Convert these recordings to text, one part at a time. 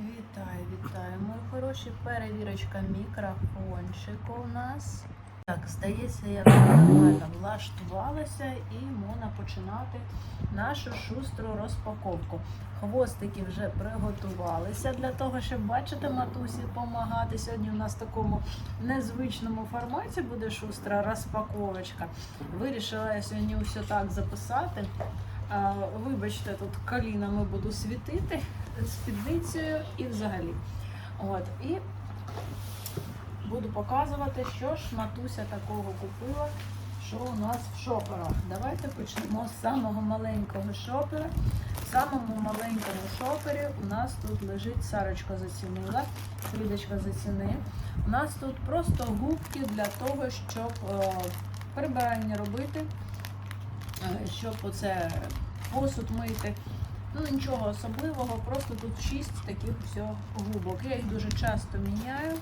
Вітаю, вітаю, мої хороші. Перевірочка мікрофончику у нас. Так, здається, я нормально влаштувалася і можна починати нашу шустру розпаковку. Хвостики вже приготувалися для того, щоб бачити матусі допомагати. Сьогодні у нас в такому незвичному форматі буде шустра розпаковочка. Вирішила я сьогодні все так записати. Вибачте, тут колінами буду світити спідницею і взагалі. От, і буду показувати, що ж матуся такого купила, що у нас в шоперах. Давайте почнемо з самого маленького шопера. В самому маленькому шопері у нас тут лежить Сарочка зацінила, Фрідочка заціни. У нас тут просто губки для того, щоб е, прибирання робити, е, щоб оце посуд мити. Ну нічого особливого, просто тут 6 таких все губок. Я їх дуже часто міняю.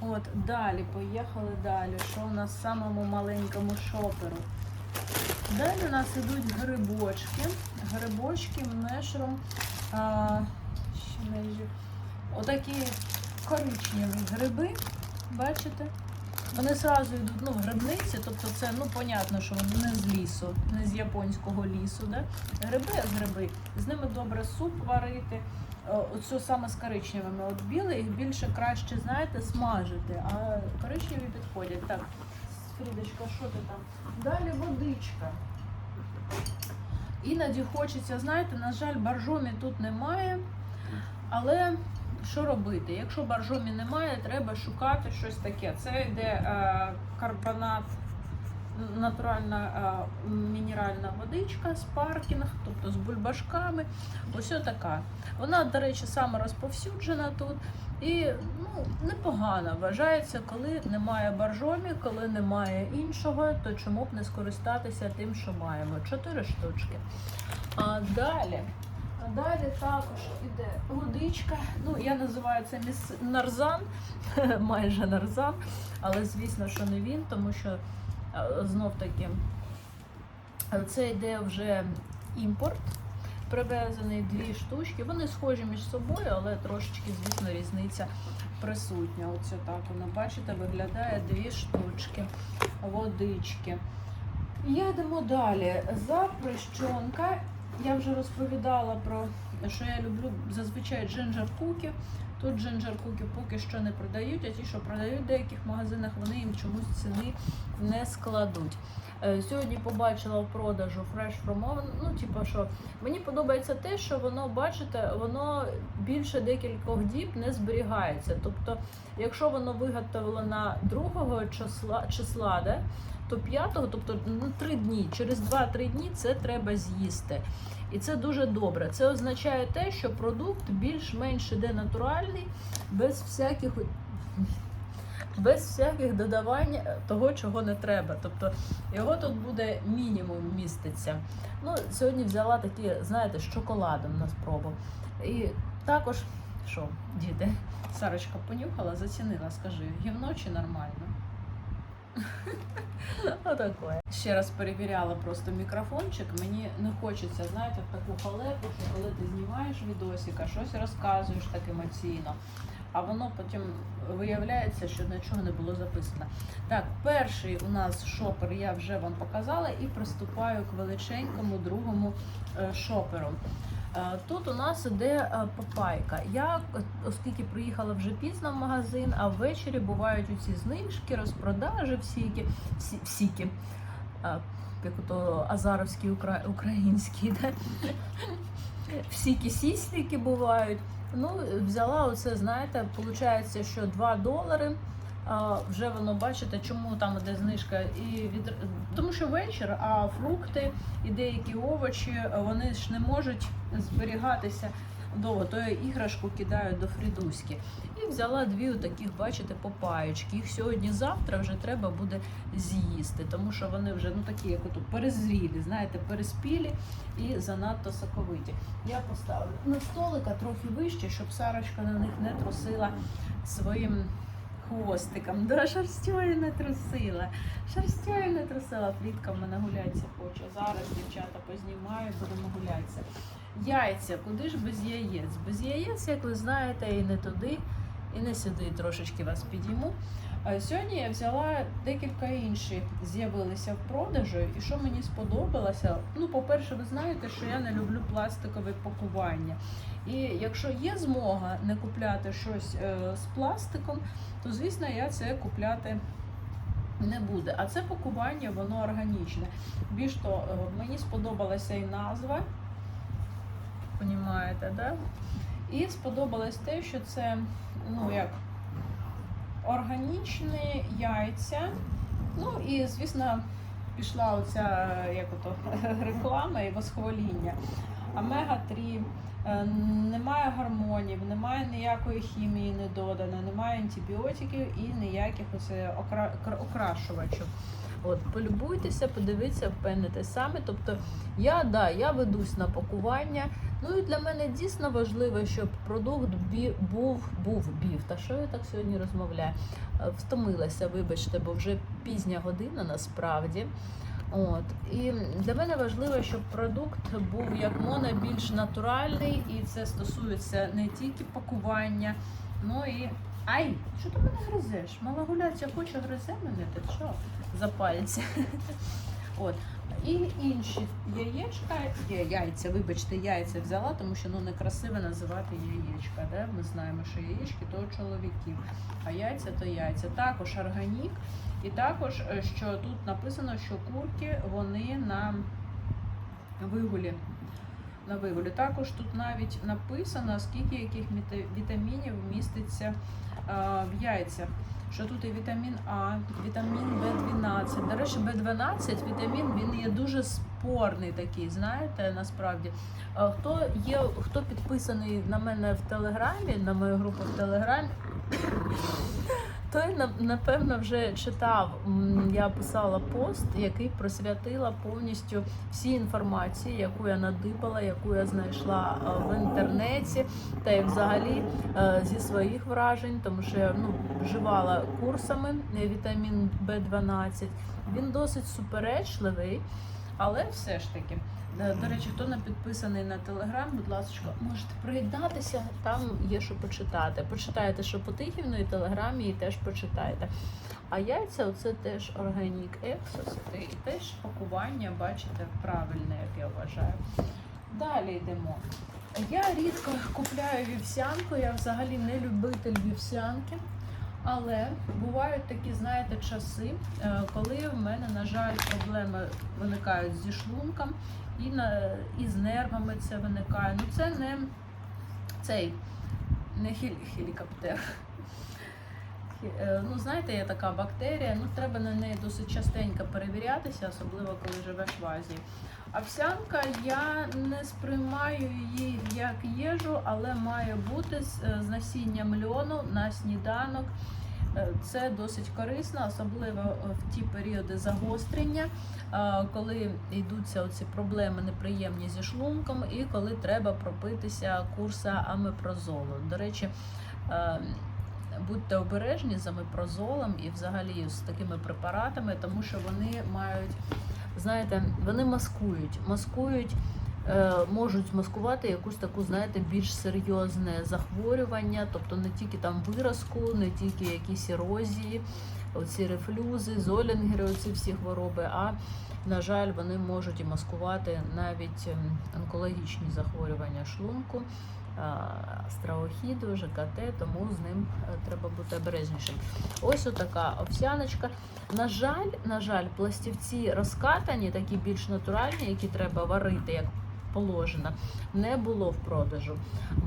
От, далі, поїхали далі. Що у нас в самому маленькому шоперу? Далі у нас ідуть грибочки. Грибочки ще. Отакі коричневі гриби, бачите? Вони зразу йдуть ну, в грибниці, тобто це ну, понятно, що вони не з лісу, не з японського лісу. Да? Гриби як гриби, з ними добре суп варити. Е, Оцю саме з коричневими. От білий їх більше краще, знаєте, смажити, а коричневі підходять. Так, Фрідочка, що ти там? Далі водичка. Іноді хочеться, знаєте, на жаль, боржомі тут немає. Але що робити? Якщо боржомі немає, треба шукати щось таке. Це йде е, карбонат, натуральна е, мінеральна водичка, спаркінг, тобто з бульбашками. Ось така. Вона, до речі, саме розповсюджена тут. І ну, непогано вважається, коли немає боржомі, коли немає іншого, то чому б не скористатися тим, що маємо. Чотири штучки. А далі. Далі також іде водичка. Ну, я називаю це міс... нарзан, майже нарзан, але звісно, що не він, тому що е, знов таки це йде вже імпорт. Привезений дві штучки. Вони схожі між собою, але трошечки, звісно, різниця присутня. Оце так воно, бачите, виглядає дві штучки водички. Їдемо далі. Запрещенка. Я вже розповідала про що я люблю зазвичай джинджер куки. Тут джинджер куки поки що не продають, а ті, що продають в деяких магазинах, вони їм чомусь ціни не складуть. Е, Сьогодні побачила в продажу Fresh From Oven. Ну, типу, що мені подобається те, що воно, бачите, воно більше декількох діб не зберігається. Тобто, якщо воно виготовлено 2 числа, числа де, то 5, тобто ну, 3 дні, через 2-3 дні це треба з'їсти. І це дуже добре. Це означає те, що продукт більш-менш іде натуральний, без всяких без всяких додавань того, чого не треба. Тобто його тут буде мінімум міститься. Ну, Сьогодні взяла такі, знаєте, з шоколадом на спробу. І також, що, діти, Сарочка понюхала, зацінила, скажи, гівно чи нормально? Отакое. Ще раз перевіряла просто мікрофончик. Мені не хочеться, знаєте, в таку халепу, що коли ти знімаєш відосика, щось розказуєш так емоційно, а воно потім виявляється, що нічого не було записано. Так, перший у нас шопер я вже вам показала і приступаю к величенькому другому е, шоперу. Е, Тут у нас іде е, папайка. Я, оскільки приїхала вже пізно в магазин, а ввечері бувають оці знижки, розпродажі, всіки, всі, всіки. Як ото азаровські укра- українські, да? всіки сісліки бувають. Ну, взяла оце, знаєте, виходить, що 2 долари. А, вже воно бачите, чому там іде знижка. І від... Тому що вечір, а фрукти і деякі овочі вони ж не можуть зберігатися довго, то я іграшку кидаю до фрідуськи. І взяла дві таких, бачите, попаєчки. Їх сьогодні-завтра вже треба буде з'їсти, тому що вони вже ну такі, як ото перезрілі, знаєте, переспілі і занадто соковиті. Я поставлю на столика трохи вище, щоб Сарочка на них не трусила своїм хвостиком. Да, шерстю не трусила. Шерстю не трусила. Плітка в мене гуляється хоче. Зараз дівчата познімаю, будемо гулятися. Яйця, куди ж без яєць? Без яєць, як ви знаєте, і не туди, і не сюди трошечки вас підійму. Сьогодні я взяла декілька інших, з'явилися в продажу, і що мені сподобалося. Ну, по-перше, ви знаєте, що я не люблю пластикове пакування. І якщо є змога не купляти щось е, з пластиком, то звісно я це купляти не буде. А це пакування, воно органічне. Більш то е, мені сподобалася і назва. Понімаєте, да? І сподобалось те, що це ну як органічні яйця. Ну і звісно, пішла оця як ото реклама і восхваління. Омега 3 е, немає гормонів, немає ніякої хімії не додано, немає антибіотиків і ніяких окра- окрашувачів. От, полюбуйтеся, подивіться, впевнитесь самі. Тобто я да, я ведусь на пакування. Ну і для мене дійсно важливо, щоб продукт бі, був, був бів. Та що я так сьогодні розмовляю? Е, Втомилася, вибачте, бо вже пізня година насправді. От і для мене важливо, щоб продукт був як мона більш натуральний, і це стосується не тільки пакування, ну і ай, що ти мене гризеш? Мала гуляця хоче гризе мене, ти що за пальці? От. І інші яєчка, є яйця, вибачте, яйця взяла, тому що ну некрасиво називати яєчка. Да? Ми знаємо, що яєчки то чоловіків, а яйця то яйця. Також органік, і також, е, що тут написано, що курки вони на вигулі. На вигулі. Також тут навіть написано, скільки яких вітамінів міститься е, в яйцях. Що тут і вітамін А, вітамін В12. До речі, В12 вітамін він є дуже спорний такий, знаєте, насправді. Е, Хто є, хто підписаний на мене в Телеграмі, на мою групу в Телеграмі, той напевно вже читав. Я писала пост, який присвятила повністю всі інформації, яку я надибала, яку я знайшла е, в інтернеті, та й взагалі е, зі своїх вражень, тому що я ну, вживала курсами е, вітамін В12. Він досить суперечливий, але все ж таки. Е, До речі, хто не підписаний на телеграм, будь ласка, можете приєднатися, там є що почитати. Почитайте Шепотихівну і телеграмі, і теж почитайте. А яйця це теж органік ексос, і теж пакування, бачите, правильне, як я вважаю. Далі йдемо. Я рідко купляю вівсянку, я взагалі не любитель вівсянки. Але бувають такі, знаєте, часи, е, коли в мене, на жаль, проблеми виникають зі шлунком і, на, і з нервами це виникає. Ну це не цей не хелі, хелікоптер. Е, Ну, знаєте, є така бактерія, ну треба на неї досить частенько перевірятися, особливо коли живеш в Азії. Овсянка я не сприймаю її як їжу, але має бути з, е, насінням льону на сніданок. Е, Це досить корисно, особливо е, в ті періоди загострення, коли йдуться оці проблеми неприємні зі шлунком, і коли треба пропитися курса амепрозолу. До речі, будьте обережні з амепрозолом і взагалі з такими препаратами, тому що вони мають, знаєте, вони маскують, маскують. е, Можуть маскувати якусь таку, знаєте, більш серйозне захворювання, тобто не тільки там виразку, не тільки якісь ерозії, оці рефлюзи, золінгери, оці всі хвороби, а на жаль, вони можуть і маскувати навіть ем, онкологічні захворювання шлунку, страохіду, ЖКТ, тому з ним е, треба бути обережнішим. Ось отака овсяночка. На жаль, на жаль, пластівці розкатані, такі більш натуральні, які треба варити, як положено, не було в продажу.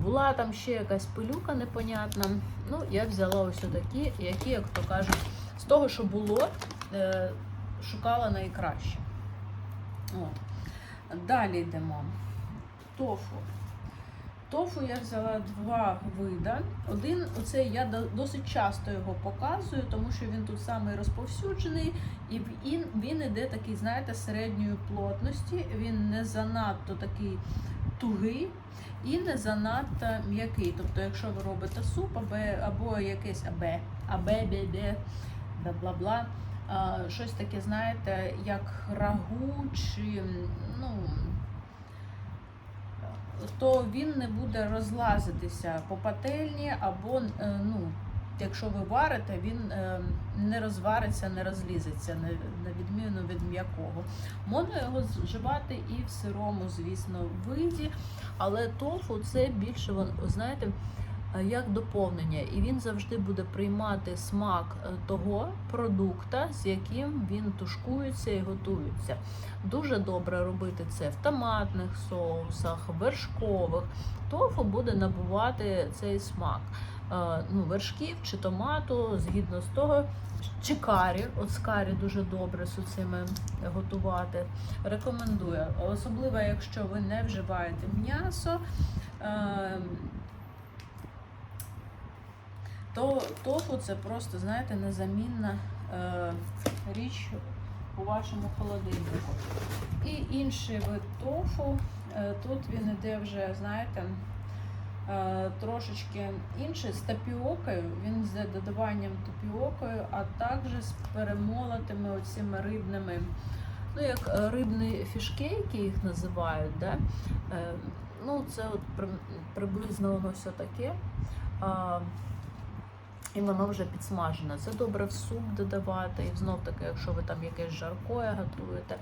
Була там ще якась пилюка непонятна. Ну, я взяла ось такі, які, як то кажуть, з того, що було, е, шукала найкраще. От. Далі йдемо. Тофу. Тофу я взяла два вида. Один, оцей я досить часто його показую, тому що він тут самий розповсюджений, і він, іде такий, знаєте, середньої плотності. Він не занадто такий тугий і не занадто м'який. Тобто, якщо ви робите суп або, або якесь абе, абе, бе, бе, бла бла. Щось таке, знаєте, як рагу чи ну, то він не буде розлазитися по пательні, або е, ну, якщо ви варите, він е, не розвариться, не розлізеться, на, відміну від м'якого. Можна його зживати і в сирому, звісно, виді, але тофу це більше, знаєте, як доповнення, і він завжди буде приймати смак е, того продукта, з яким він тушкується і готується. Дуже добре робити це в томатних соусах, вершкових. Тофу буде набувати цей смак. Е, Ну, вершків чи томату, згідно з того, чи карі. От з карі дуже добре з цими готувати. Рекомендую. Особливо, якщо ви не вживаєте м'ясо. То тофу це просто, знаєте, незамінна е, річ у вашому холодильнику. І інший вид тофу. е, Тут він іде вже, знаєте, е, трошечки інший з тапіокою. Він з додаванням тапіокою, а також з перемолотими оціми рибними, ну як е, рибні фішкейки їх називають. Да? Е, Ну, це от приблизно воно все таке. І воно вже підсмажене. Це добре в суп додавати. І знов таки, якщо ви там якесь жаркое готуєте,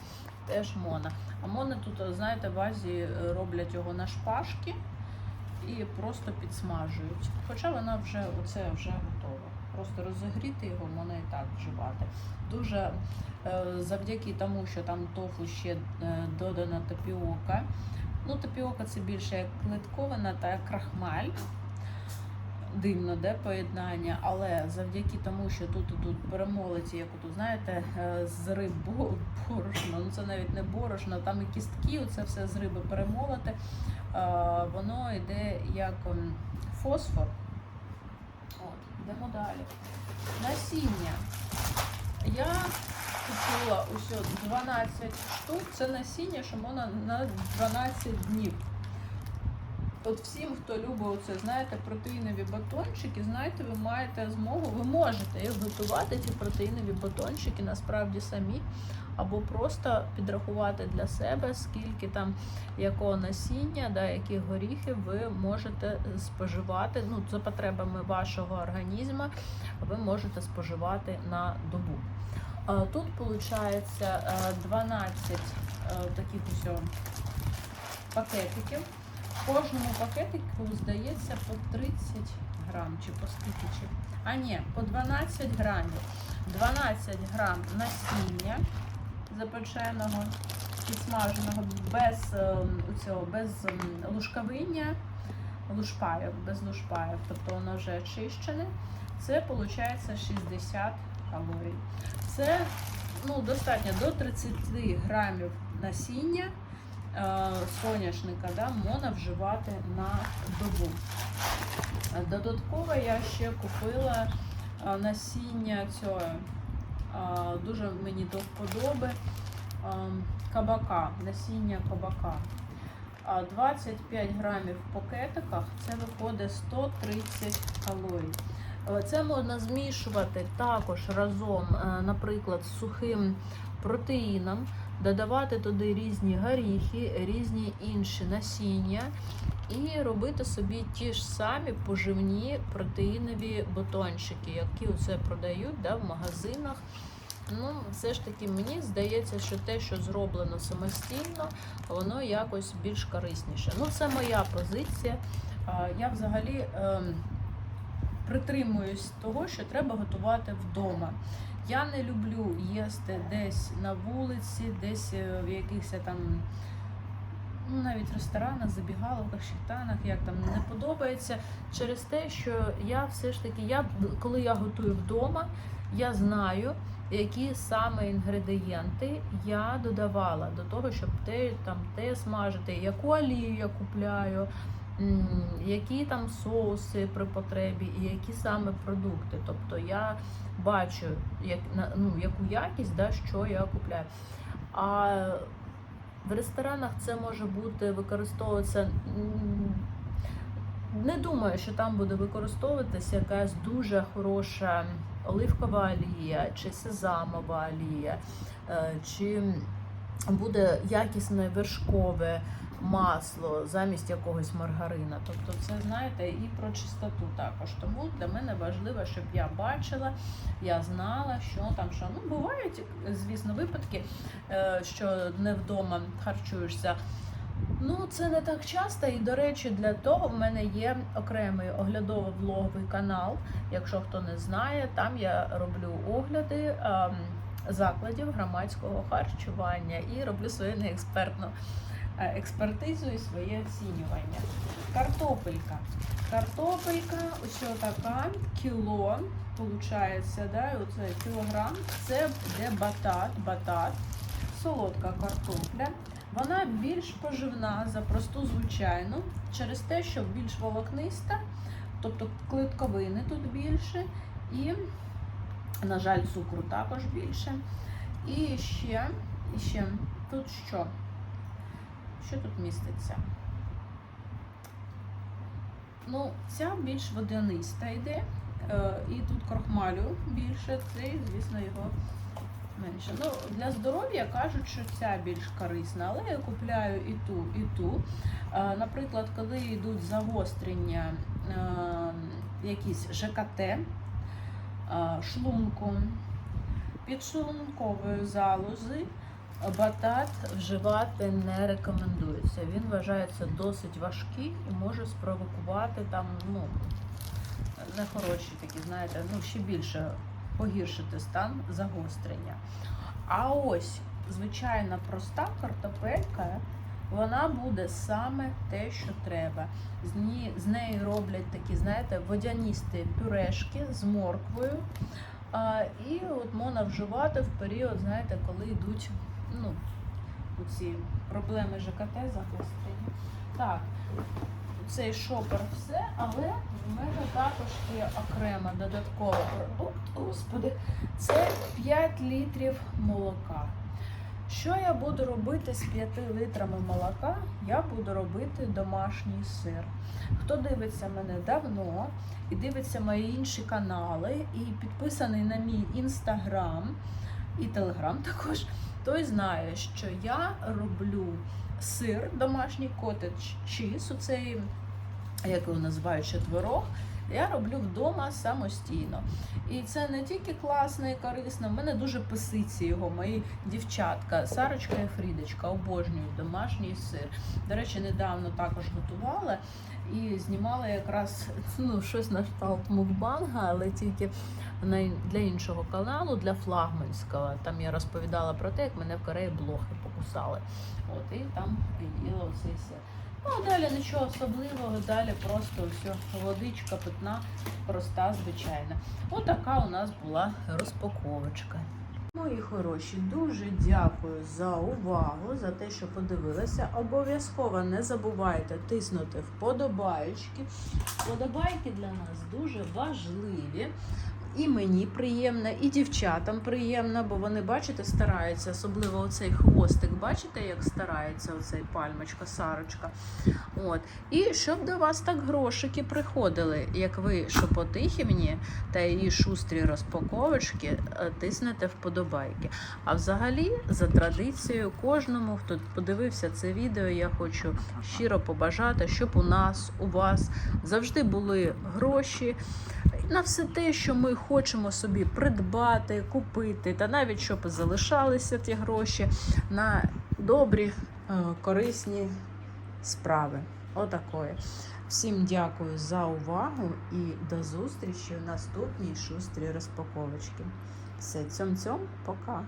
теж мона. А мони тут, знаєте, в Азії роблять його на шпажки і просто підсмажують. Хоча вона вже оце вже готова. Просто розігріти його можна і так вживати. Дуже е, завдяки тому, що там тофу ще е, додана тапіока. Ну, тапіока це більше як клетковина та крахмаль. Дивно, де поєднання, але завдяки тому, що тут тут перемолоті, як тут знаєте, е, з риб борошно, ну це навіть не борошно, там і кістки, це все з риби перемолоте, воно йде як ем, фосфор. От, йдемо далі. Насіння. Я купила усьо 12 штук. Це насіння, що можна на 12 днів. От всім, хто любить оце, знаєте, протеїнові батончики, знаєте, ви маєте змогу, ви можете їх готувати, ці протеїнові батончики насправді самі, або просто підрахувати для себе, скільки там якого насіння, да, яких горіхів ви можете споживати. Ну, за потребами вашого організму ви можете споживати на добу. Тут виходить 12 е, таких ось пакетиків. Кожному пакетику здається по 30 грам чи по скільки чи. А ні, по 12 грамів. 12 грам насіння запеченого, підсмаженого без е, цього, без ем, лушкавиння, лушпайок, без лушпайок, тобто воно вже очищене. Це виходить 60 калорій. Це ну, достатньо до 30 грамів насіння соняшника да, можна вживати на добу. Е, Додатково я ще купила е, насіння цього, е, дуже мені до вподоби, е, кабака, насіння кабака. 25 грамів в пакетиках це виходить 130 калорій. Е, Це можна змішувати також разом, е, наприклад, з сухим протеїном, додавати туди різні горіхи, різні інші насіння і робити собі ті ж самі поживні протеїнові батончики, які оце продають да, в магазинах. Ну, все ж таки, мені здається, що те, що зроблено самостійно, воно якось більш корисніше. Ну, це моя позиція. Я взагалі ем, притримуюсь того, що треба готувати вдома. Я не люблю їсти десь на вулиці, десь е, в якихось там, ну навіть ресторанах, забігаловках, щитанах, як там не подобається. Через те, що я все ж таки, я, коли я готую вдома, я знаю, які саме інгредієнти я додавала до того, щоб те, там, те смажити, яку олію я купляю. Які там соуси при потребі і які саме продукти. Тобто я бачу, як, ну, яку якість, да, що я купляю. А в ресторанах це може бути використовуватися. Не думаю, що там буде використовуватися якась дуже хороша оливкова олія чи сезамова олія, е, чи буде якісне вершкове масло замість якогось маргарина. Тобто, це знаєте і про чистоту також. Тому для мене важливо, щоб я бачила, я знала, що там що. Ну, бувають, звісно, випадки, е, що не вдома харчуєшся. Ну, це не так часто, і до речі, для того в мене є окремий оглядово-влоговий канал. Якщо хто не знає, там я роблю огляди ем, закладів громадського харчування і роблю свою неекспертну е, експертизу і своє оцінювання. Картопелька. Картопелька, ось така, кіло, виходить, да, оце кілограм. Це буде батат, батат, солодка картопля. Вона більш поживна за просту звичайну, через те, що більш волокниста, тобто клітковини тут більше, і, на жаль, цукру також більше. І ще, і ще тут що? Що тут міститься? Ну, ця більш водяниста йде, е, і тут крохмалю більше, це, звісно, його менше. Ну, для здоров'я кажуть, що ця більш корисна, але я купляю і ту, і ту. Е, Наприклад, коли йдуть загострення е, якісь ЖКТ, шлунку, підшлункової залози, батат вживати не рекомендується. Він вважається досить важкий і може спровокувати там, ну, нехороші такі, знаєте, ну ще більше погіршити стан загострення. А ось звичайна проста картопелька, вона буде саме те, що треба. З, ні, з неї роблять такі, знаєте, водяністі пюрешки з морквою. А, і от можна вживати в період, знаєте, коли йдуть ну, ці проблеми ЖКТ загострення. Так, цей шопер все, але в мене також є окремо додатковий продукт. Господи, це 5 літрів молока. Що я буду робити з 5 літрами молока? Я буду робити домашній сир. Хто дивиться мене давно і дивиться мої інші канали, і підписаний на мій інстаграм і телеграм також, той знає, що я роблю сир, домашній котедж чіз, оцей, як його називають, четверох, я роблю вдома самостійно. І це не тільки класно і корисно, в мене дуже писиці його, мої дівчатка, Сарочка і Фрідочка обожнюють домашній сир. До речі, недавно також готувала і знімала якраз ну, щось на кшталт мукбанга, але тільки для іншого каналу, для флагманського. Там я розповідала про те, як мене в Кореї блохи покусали. От, і там їла оцей сир. Ну, а далі нічого особливого, далі просто все, водичка питна, проста, звичайна. Отака у нас була розпаковочка. Мої хороші, дуже дякую за увагу, за те, що подивилися. Обов'язково не забувайте тиснути вподобаєчки. Вподобайки для нас дуже важливі. І мені приємно, і дівчатам приємно, бо вони, бачите, стараються, особливо оцей хвостик, бачите, як старається оцей пальмочка, сарочка. От. І щоб до вас так грошики приходили, як ви шепотихівні та її шустрі розпаковочки, е, тиснете вподобайки. А взагалі, за традицією, кожному, хто подивився це відео, я хочу щиро побажати, щоб у нас, у вас завжди були гроші на все те, що ми хочемо собі придбати, купити, та навіть щоб залишалися ті гроші на добрі, е, корисні справи. Отакої. Всім дякую за увагу і до зустрічі в наступній шустрій розпаковочці. Все, цьом-цьом, пока.